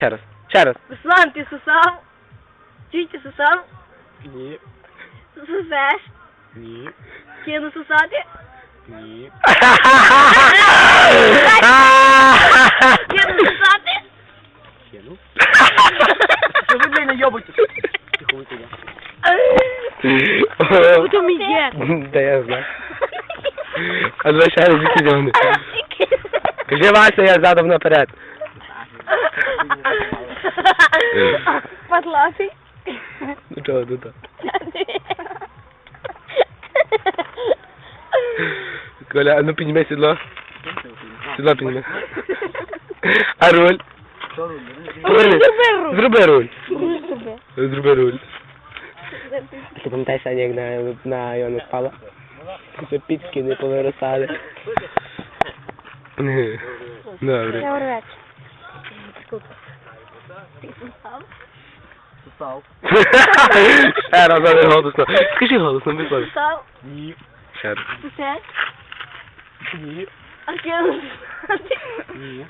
Ще раз. Ще раз. Руслан, ти сосав? Чуй, ти сосав? Ні, Сосеш? ні, Кину сосати? ні. Кину сосати? Кину. Що ви, блядь, найобуєтесь? Тихо, ви туди. Мій є? Да я знаю. А два ще раз вони. Кажи Вася, я задом наперед. Подлатий. Ну чого, ну то. Коля, а ну підніми сідло. Сідло підніми. А руль? Що ви, Зроби руль. Зроби руль. Зроби. Зроби руль. Ти пам'ятаєш, Саня, як на, на Йону спала? Це піцки не повиростали. Добре. Я урвець. Ти сосав? Сосав. Ще раз, але голосно. Скажи голосно, будь ласка. Сосав? Ні, Ще раз. Сосеш? ні, А кину сосати? ні.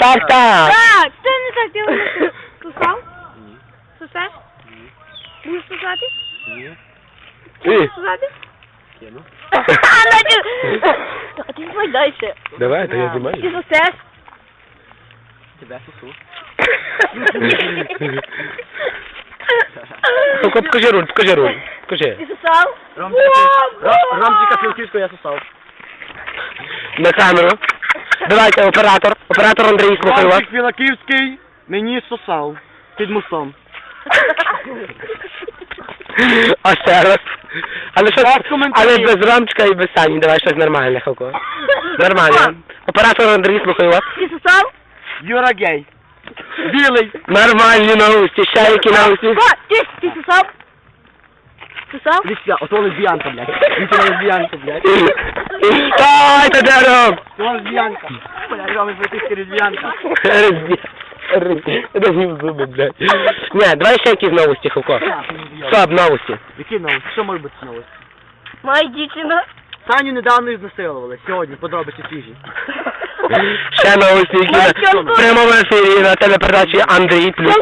Так, так. Так, це не так, ти говориш. Сосав? Ні, Сосеш? ні, Будеш сосати? ні. Ти. Сосати? Кину. А ти давай дальше. Давай, то я Ти знімаю. сосеш? Тебе сосу. Ну, покажи руль, покажи руль. Покажи. Ти сосав? Ромчика, О, Ро- Ромчика Філківського я сосав. На камеру. Давайте, оператор. Оператор Андрій, слухаю вас. Ромчик Філаківський мені сосав. Під мостом. А ще раз. Але що, Так, коментарі. але без рамчика і без сані, давай щось нормальне, Халко. Нормально. Оператор Юра гей. Білий. Нормальні новості, ще які новості. О, ти, ти сосав? Сосав? Ліся, ото лесбіянка, блядь. Ліся лесбіянка, блядь. Стой, та де ром? Це лесбіянка. Блядь, Рома, братишка лесбіянка. Розів зуби, блядь. Ні, давай ще якісь новості, Халко. Стоп, новості. Які новості? Що може бути новості? Моя дівчина. Саню недавно ізнасилували. Сьогодні, подробиці свіжі. Ще новості, які на в ефірі на телепередачі Андрій плюс.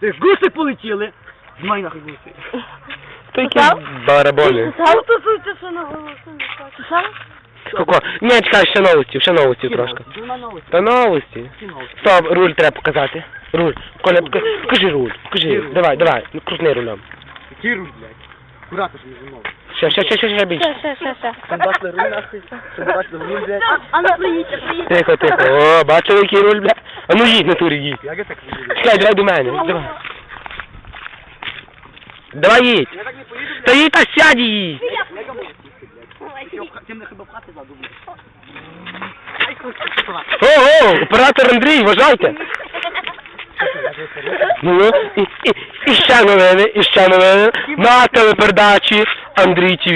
Ти гуси полетіли. Знімай нахуй гуси. Такі барабони. Сосав? Тусуйте, що на голосу. Сосав? Халко, ні, чекай, ще новості, ще новості трошки. Та новості. Стоп, руль треба показати. Руль. Коля, пока- покажи руль. Покажи. Давай, давай. Ну, крутни рулем. Який руш, блядь? Щоб не зимов. Ще, ще, ще, ще, ще більше. Ще, ще, ще, ще. Там бачили руль нахуй. Там бачили руль, блядь. А ну приїдьте, приїдьте. Тихо, тихо. О, бачив, який руль, бля. А ну їдь на турі, їдь. Як я так не буду? Чекай, давай до мене. Давай. Давай їдь. Я так не поїду. Та їдь та сядь їдь. Я кому сісти, блядь. Тим не хіба в хати ззаду, блядь. Ай, хуй, сука. О, о, оператор Андрій, вважайте. Ну, і, і, і ще новини, і ще новини на телепередачі Андрій ТВ.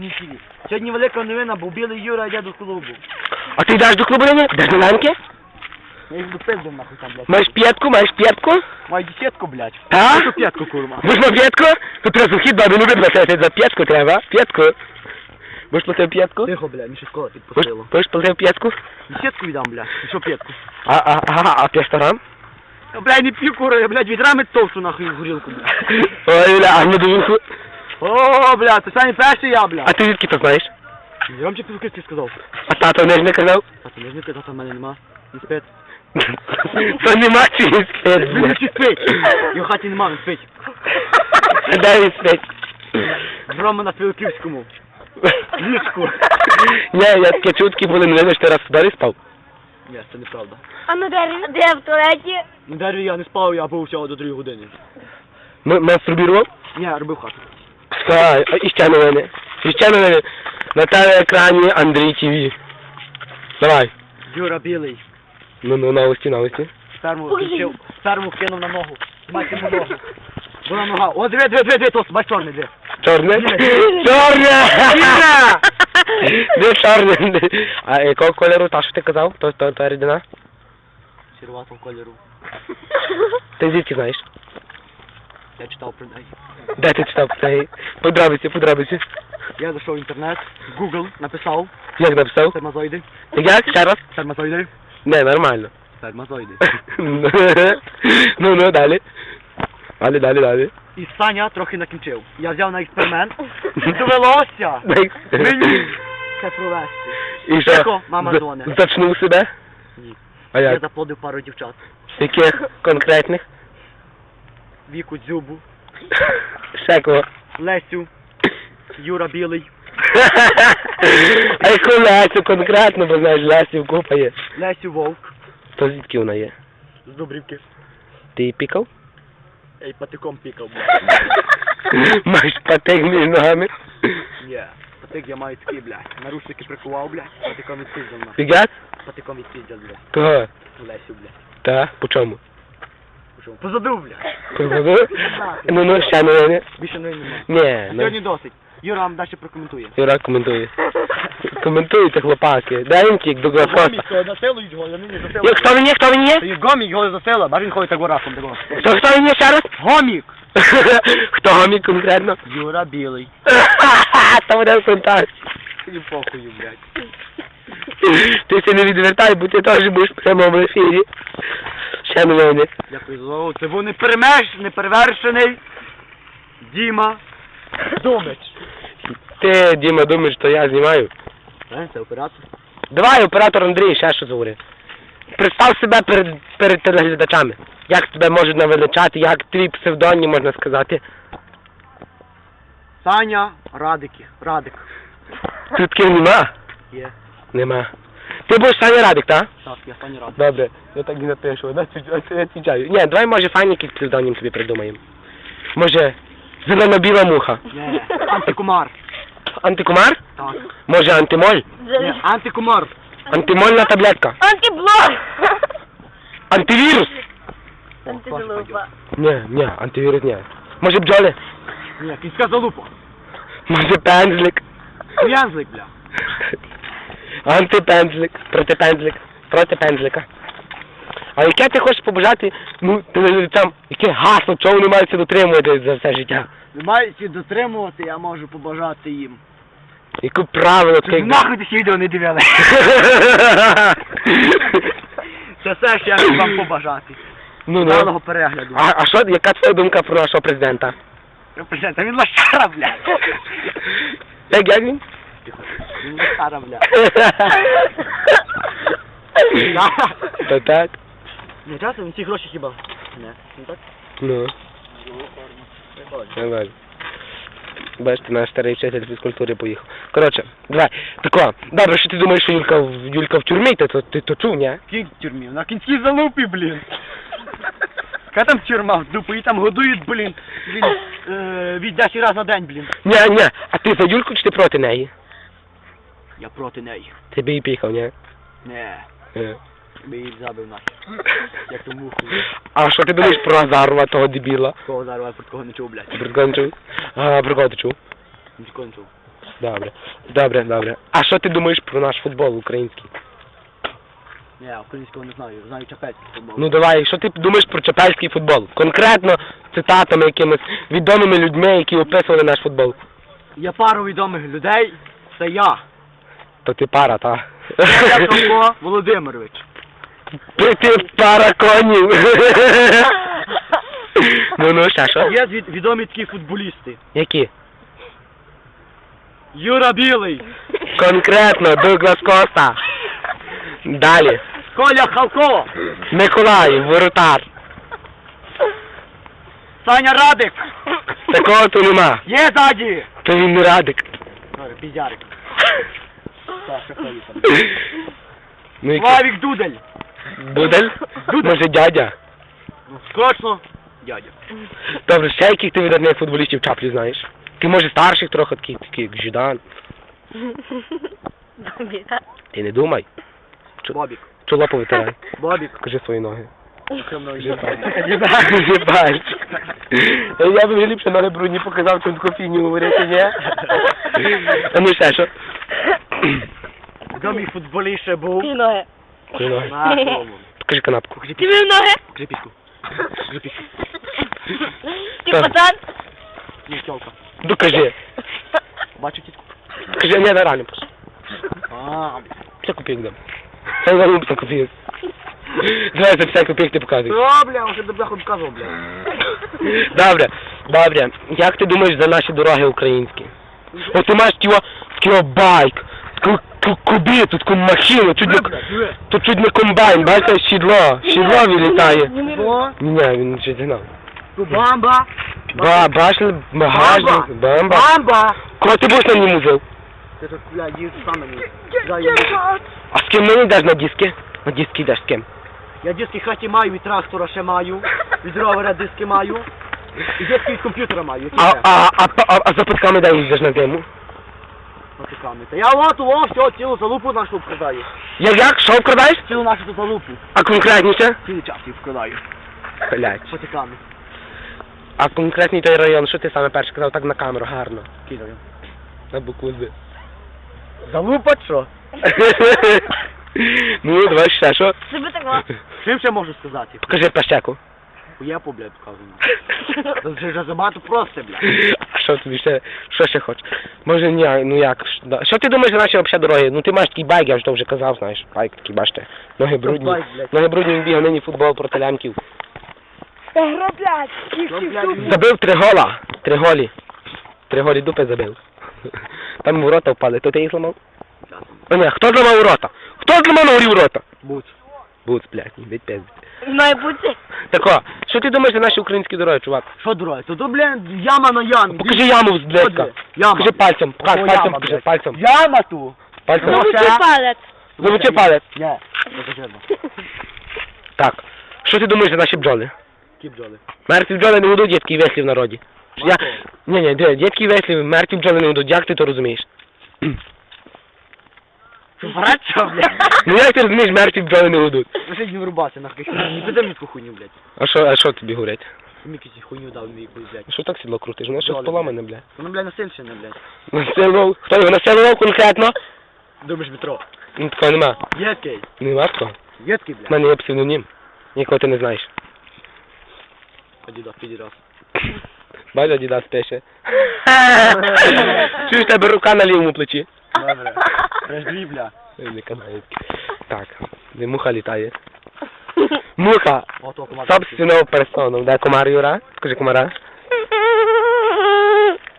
Ні, ні. Сьогодні велика новина, бо білий Юра йде до клубу. А ти йдеш до клубу нині? Йдеш на ланки? Я їх допиздив нахуй там, блядь. Маєш п'ятку, маєш п'ятку? Маю десятку, блядь. А? Що п'ятку, курва? Можна п'ятку? Тут треба захід бабі не видно, за п'ятку треба. П'ятку. Будеш платив п'ятку? Тихо, блядь, мені ще школа Будеш, підпустила. будеш платив п'ятку? Десятку віддам, блядь. І що п'ятку? А, а, а, а п'ясторам? Я, блядь, не п'ю, кура, я, блядь, відрами товсту нахуй горілку, блядь. Ой, бля, а не довінку. О, блядь, це самі перший я, бля. А ти звідки то знаєш? Я вам тільки Пілківський сказав. А тато не ж не казав? А ти не знаю, тата в мене нема. Він спить. То нема чи він спить, Він бля. не спить. Його в хаті нема, він спить. Де він спить? Рома на Пілківському. Ліжку. Ні, я такі чутки були, не знаєш, ти раз в дорі спав. Ні, це неправда. А на дереві? Де в туалеті? На дереві я не спав, я був всього до 3 години. М- Мастурбірував? Ні, я робив хату. А, а і ще новини. І ще новини. На телеекрані Андрій ТВ. Давай. Юра білий. Ну, ну, новості, новості. Включив, сперму кинув на ногу. Бачиш йому ногу. Була нога. О, диви, диви, диви, диви, тос, бач чорний, диви. Чорне? Чорне! Де чорне? А якого кольору, та що ти казав? То, то, то рідина? Черватого кольору. Ти звідки знаєш? Я читав про неї. Де ти читав про неї? Подробиці, подробиці. Я зайшов в інтернет, в Google, написав Як написав? спермазоїди. Як? Ще раз? Спермазоїди. Не, нормально. Спермазоїди. ну, ну, далі. Далі, далі, далі. І Саня трохи накінчив. Я взяв на експеримент. Довелося мені це провести. І що? Тихо, мама дзвонить. Зачнув себе? Ні. А Я як? заплодив пару дівчат. Яких конкретних? Віку Дзюбу, Ще кого? Лесю, Юра Білий, А яку Лесю конкретно, бо знаєш, Лесю купа є. Лесю Вовк То звідки вона є? з Дубрівки. Ти її пікав? Ей, патиком пікав, блядь. Маєш патик між ногами? Ні. Патик я маю такий, блядь. Наручники прикував, блядь. Патиком відпіздав на. Фігат? Патиком відпіздав, блядь. Того. Лесю, блядь. Та, по чому? Пішов. Позаду, блядь. Позаду? Ну, ну, ще новини. Більше не немає. Ні, ну. Сьогодні досить. Юра вам далі прокоментує. Юра коментує. Коментуйте, хлопаки. Дай він тік до Коста. насилують його, я нині Як хто він є, хто він є? Це є гомік, його засила, а він ходить так рахом такого. Хто, хто він є ще раз? Гомік! Хто гомік конкретно? Юра Білий. Та буде фантастика. І похую, блядь. Ти се не відвертай, бо ти теж будеш в прямому ефірі. Ще новини. Дякую за увагу. Це був неперемеш, неперевершений Діма Домич. Ти, Діма, думаєш, що я знімаю? Е, Це оператор. Давай, оператор Андрій, ще що говори. Представ себе перед, перед телеглядачами. Як тебе можуть навеличати, як твій псевдонім можна сказати. Саня Радики. Радик. Тут ким нема? Є. Нема. Ти будеш Саня Радик, так? Так, я Саня Радик. Добре, я так і напишу. Я відвічаю. Ні, давай може файний якийсь псевдонім собі придумаємо. Може, зелено-біла муха. Не, антикумар. Антикумар? Так. Може антимоль? Не, антикумар. Антимольна таблетка. Антиблок! Антивірус? Антизалупа. Ні, ні, антивірус ні. Може бджоли? Ні, кінська залупа. Може пензлик? Янзлик, бля. Антипензлик, протипензлик, проти пензлика. А яке ти хочеш побажати, ну, телеглядачам, яке гасло, чого вони мають дотримувати за все життя? Не маючи дотримувати, я можу побажати їм. Яке правило таке? Нахуй ти відео не дивили. Це все, що я можу вам побажати. Ну, Даного ну. перегляду. А, а що, яка твоя думка про нашого президента? Президент, а він лошара, блядь. Як, як він? Лошара, блядь. Та так. Не часом він ці гроші хіба? Не, не так? Ну, не. Бачите, наш старий вчитель фізкультури поїхав. Коротше, давай, тако, добре, що ти думаєш, що Юлька, в- Юлька в тюрмі, ти то, ти то чув, ні? Кінь в тюрмі, на кінській залупі, блін. Яка там тюрма в дупу, її там годують, блін, блін, е, від 10 разів на день, блін. Ні, ні, а ти за Юльку чи ти проти неї? Я проти неї. Ти її піхав, ні? Не, Е. би її забив нахер. Як ту муху. А що ти думаєш про Азарова, того дебіла? Кого зараз про кого не чув, блядь. Про кого не чув? А, про кого ти чув? Нікого не чув. Добре, добре, добре. А що ти думаєш про наш футбол український? Ні, українського не знаю, знаю чапецький футбол. Ну давай, що ти думаєш про чапельський футбол? Конкретно цитатами якимись відомими людьми, які описували наш футбол. Є пару відомих людей, це я. То ти пара, та? Яковко Володимирович. Ти, ти пара конів. ну ну, ще що? Є від- відомі такі футболісти. Які? Юра Білий, Конкретно, Дуглас Коста. Далі. Коля Халко, Миколаїв, воротар. Саня Радик. Такого то нема. Є ззаді. То він не радик. Добре, Піздярик. Так, там. Ну який? Славік Дудель. Дудель? Може дядя? Ну, скочно, дядя. Добре, ще яких ти видатних футболістів чаплі знаєш? Ти може старших трохи таких, таких як Жідан. Ти не думай. Бобік. Чоло повитирай. Бобік. Покажи свої ноги. Покажи пальчик. Я б ліпше ноги брудні показав, чим фігню говорити, ні? А ну ще що? Футболіст ще був. Ті ноги. Свої ноги. На тому. Покажи канапку. Покажи Ти піську. мив ноги? Покажи піську. Ти Так. пацан? Ні, тьолка. Докажи. Бачу тітку. Кажи, ні, реально просто. А, 50 копійок дам. Це не 50 копійок. Давай за 50 копійок ти показуй. О, бля, вже до бляху вказував, бля. Добре, добре. Як ти думаєш за наші дороги українські? От ти маєш тіло, такий байк, таку таку кубіту, таку машину, не, тут чуть не комбайн, бачиш, сідло, сідло вилітає. Ні, ні, він ще зігнав. бамба. Ба, бачили, багажник, бамба. Бамба. Кого ти будеш на ньому взяв? Ти тут, бля, їду сам я, А з ким мені йдеш на диски? На диски йдеш з ким? я диски хаті маю, від трактора ще маю, від ровера диски маю, і диски від комп'ютера маю. А, а, а, а, а за патками де йдеш на зиму? Та я от, о, все, цілу залупу нашу вкрадаю. Як як? Що вкрадаєш? Цілу нашу тут залупу. А конкретніше? Цілий час їх вкрадаю. Блять. Патиками. А конкретний той район, що ти саме перше казав так на камеру, гарно. Кидаю. На букву З. Залупа що? ну, давай ще, що? Себе такого. Чим ще можу сказати? Покажи пащеку. Хуєпу, блядь, вказую. Це вже вже забагато просто, блядь. А що тобі ще, що ще хочеш? Може, ні, ну як? Що ти думаєш за наші взагалі дороги? Ну ти маєш такий байк, я ж то вже казав, знаєш. Байк такий, бачите. Ноги брудні. Ноги брудні, він бігав нині футбол проти лямків. Гроблять. Забив три гола. Три голі. Три голі дупи забив. Там ворота впали. То ти їх зламав? О, ні, хто зламав ворота? Хто зламав на горі ворота? Будь. Буц, блядь, від пизди. Має бути. Тако, що ти думаєш за наші українські дороги, чувак? Що, дурак? То, то, блядь, яма на ямі. Покажи яму з блядька. Яма. Покажи пальцем, О, пальцем, яма, покажи блядь. пальцем. Яма ту. Пальцем. Ну, Замочи палець. Замочи палець. Ні. Так. Що ти думаєш за наші бджоли? Ті бджоли. Мертві бджоли не ведуть, є такий вислів в народі. Я... Ні, ні, такий вислів, мертві бджоли не ведуть. Як ти то розумієш? Брат, що, блядь? Ну як ти розумієш, мертві бджоли не ведуть? Лише не врубайся, нахуй. Не піде мені таку хуйню, блядь. А що, а що тобі говорять? Мені якусь хуйню дав мені якусь, блядь. Що так сідло крутиш? Ну що Бджоли, поламане, бля. Воно, блядь, насильщина, блядь. Насилував? Хто його насилував конкретно? Думаєш, метро. Ну такого нема. Є. Нема такого. Є такий, У блядь. мене є псевдонім. Нікого ти не знаєш. Адідас, підірас. Бачиш, Адідас пише. Чуєш, в тебе рука на лівому плечі. Добре. Прижди, Не канаєтки. Так, де муха літає. Муха! Ото комар. Собственного персону. Де комар Юра? Скажи комара.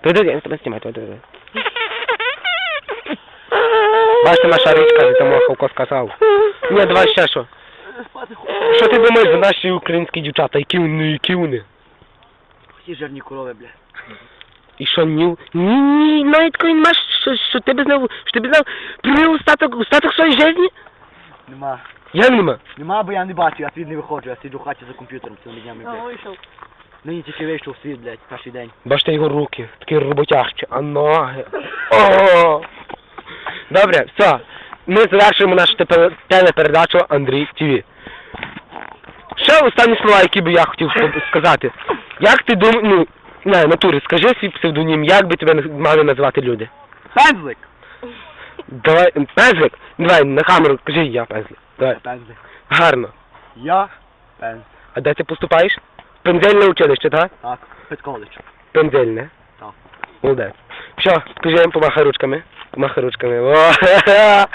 Ти йди, я тебе знімаю, ти йди. Бачите, наша річка, де мохавко сказав. Ні, давай ще що. Що ти думаєш за наші українські дівчата? Які вони, які вони? Всі жирні корови, бля. І що ні? Ні, ні, навіть такої нема, що, що ти б знав, що ти б знав про остаток, остаток своєї житті? Нема. Я нема. Нема, бо я не бачу, я світ не виходжу, я сиджу в хаті за комп'ютером цілими днями, блядь. вийшов. Нині тільки вийшов в світ, блядь, перший день. Бачите його руки, такі роботяжчі, а ноги. О! Добре, все. Ми завершуємо нашу телепередачу Андрій ТВ. Ще останні слова, які би я хотів сказати. Як ти думаєш, ну, не, натурі, скажи свій псевдонім, як би тебе мали назвати люди? Пензлик! Давай, пензлик, давай на камеру, кажи я пензлик. Давай, Пензлик. гарно. Я пенз. А де ти поступаєш? Пензельне училище, так? Так, Петколич. Пензельне. Так. Молодець. Все, скажи їм помахай ручками. Помахай ручками. О,